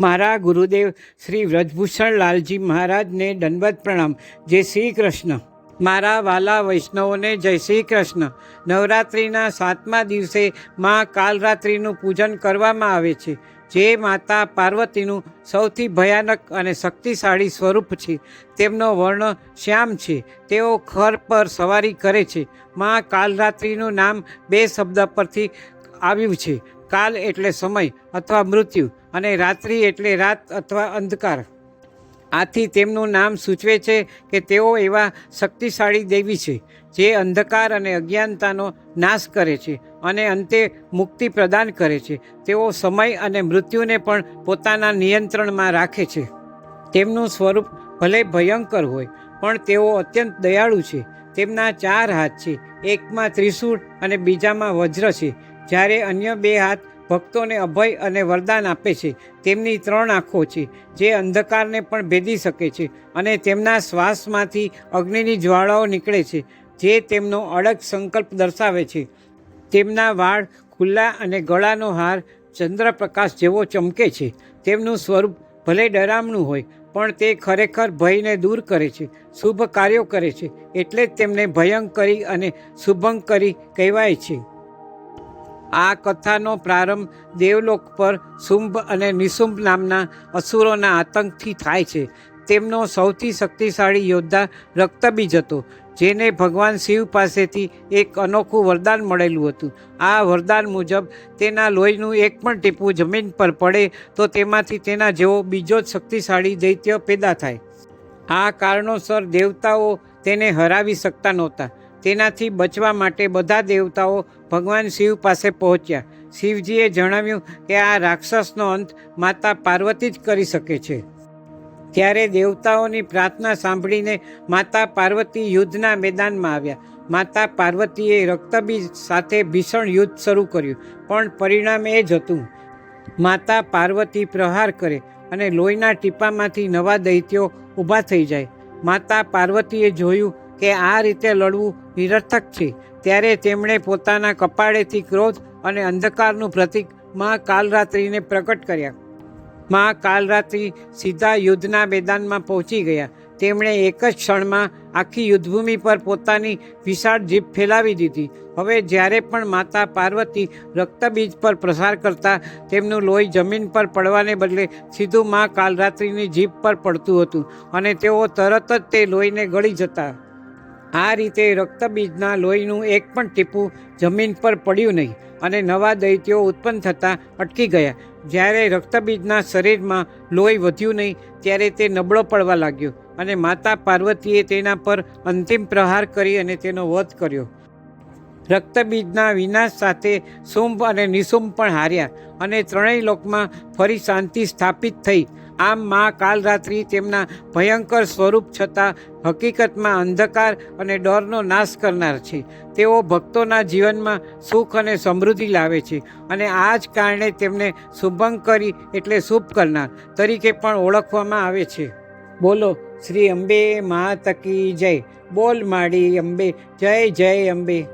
મારા ગુરુદેવ શ્રી વ્રજભૂષણ લાલજી મહારાજને દંડવત પ્રણામ. જય શ્રી કૃષ્ણ. મારા વાલા વૈષ્ણવોને જય શ્રી કૃષ્ણ. નવરાત્રિના સાતમા દિવસે મા કાલરાત્રિનું પૂજન કરવામાં આવે છે. જે માતા પાર્વતીનું સૌથી ભયાનક અને શક્તિશાળી સ્વરૂપ છે. તેમનો વર્ણ શ્યામ છે. તેઓ ખર પર સવારી કરે છે. મા કાલરાત્રિનું નામ બે શબ્દ પરથી આવ્યું છે. કાલ એટલે સમય અથવા મૃત્યુ અને રાત્રિ એટલે રાત અથવા અંધકાર. આથી તેમનું નામ સૂચવે છે કે તેઓ એવા શક્તિશાળી દેવી છે, જે અંધકાર અને અજ્ઞાનતાનો નાશ કરે છે અને અંતે મુક્તિ પ્રદાન કરે છે. તેઓ સમય અને મૃત્યુને પણ પોતાના નિયંત્રણમાં રાખે છે. તેમનું સ્વરૂપ ભલે ભયંકર હોય, પણ તેઓ અત્યંત દયાળુ છે. તેમના ચાર હાથ છે, એકમાં ત્રિશૂળ અને બીજામાં વજ્ર છે. જ્યારે અન્ય બે હાથ ભક્તોને અભય અને વરદાન આપે છે, તેમની ત્રણ આંખો છે, જે અંધકારને પણ ભેદી શકે છે અને તેમના શ્વાસમાંથી અગ્નિની જ્વાળાઓ નીકળે છે, જે તેમનો અડગ સંકલ્પ દર્શાવે છે. તેમના વાળ ખુલ્લા અને ગળાનો હાર ચંદ્રપ્રકાશ જેવો ચમકે છે. તેમનું સ્વરૂપ ભલે ડરામણું હોય, પણ તે ખરેખર ભયને દૂર કરે છે, શુભ કાર્યો કરે છે, એટલે જ તેમને ભયંકરી અને શુભંકરી કહેવાય છે. આ કથાનો પ્રારંભ દેવલોક પર શુંભ અને નિશુંભ નામના અસુરોના આતંકથી થાય છે. તેમનો સૌથી શક્તિશાળી યોદ્ધા રક્તબીજ હતો, જેને ભગવાન શિવ પાસેથી એક અનોખું વરદાન મળેલું હતું. આ વરદાન મુજબ તેના લોહીનું એક પણ ટીપું જમીન પર પડે તો તેમાંથી તેના જેવો બીજો જ શક્તિશાળી દૈત્ય પેદા થાય. આ કારણોસર દેવતાઓ તેને હરાવી શકતા નહોતા. તેનાથી બચવા માટે બધા દેવતાઓ ભગવાન શિવ પાસે પહોંચ્યા. શિવજીએ જણાવ્યું કે આ રાક્ષસનો અંત માતા પાર્વતી જ કરી શકે છે. ત્યારે દેવતાઓની પ્રાર્થના સાંભળીને માતા પાર્વતી યુદ્ધના મેદાનમાં આવ્યા. માતા પાર્વતીએ રક્તબીજ સાથે ભીષણ યુદ્ધ શરૂ કર્યું, પણ પરિણામ એ જ હતું. માતા પાર્વતી પ્રહાર કરે અને લોહીના ટીપામાંથી નવા દૈત્યો ઊભા થઈ જાય. માતા પાર્વતીએ જોયું કે આ રીતે લડવું નિરર્થક છે. ત્યારે તેમણે પોતાના કપાળેથી ક્રોધ અને અંધકારનું પ્રતીકમાં કાલરાત્રિને પ્રકટ કર્યા. માં કાલરાત્રિ સીધા યુદ્ધના મેદાનમાં પહોંચી ગયા. તેમણે એક જ ક્ષણમાં આખી યુદ્ધભૂમિ પર પોતાની વિશાળ જીભ ફેલાવી દીધી. હવે જ્યારે પણ માતા પાર્વતી રક્તબીજ પર પ્રસાર કરતા તેમનું લોહી જમીન પર પડવાને બદલે સીધું માં કાલરાત્રિની જીભ પર પડતું હતું અને તેઓ તરત જ તે લોહીને ગળી જતા. આ રીતે રક્તબીજના લોહીનું એક પણ ટીપું જમીન પર પડ્યું નહીં અને નવા દૈત્યો ઉત્પન્ન થતાં અટકી ગયા. જ્યારે રક્તબીજના શરીરમાં લોહી વધ્યું નહીં, ત્યારે તે નબળો પડવા લાગ્યો અને માતા પાર્વતીએ તેના પર અંતિમ પ્રહાર કરી અને તેનો વધ કર્યો. રક્તબીજના વિનાશ સાથે શુંભ અને નિશુંભ પણ હાર્યા અને ત્રણેય લોકમાં ફરી શાંતિ સ્થાપિત થઈ. આમ મા કાલરાત્રિ તેમના ભયંકર સ્વરૂપ છતાં હકીકતમાં અંધકાર અને ડરનો નાશ કરનાર છે. તેઓ ભક્તોના જીવનમાં સુખ અને સમૃદ્ધિ લાવે છે અને આ જ કારણે તેમને શુભંકરી એટલે શુભ કરનાર તરીકે પણ ઓળખવામાં આવે છે. બોલો, શ્રી અંબે મા તકી જય. બોલ માડી અંબે, જય જય અંબે.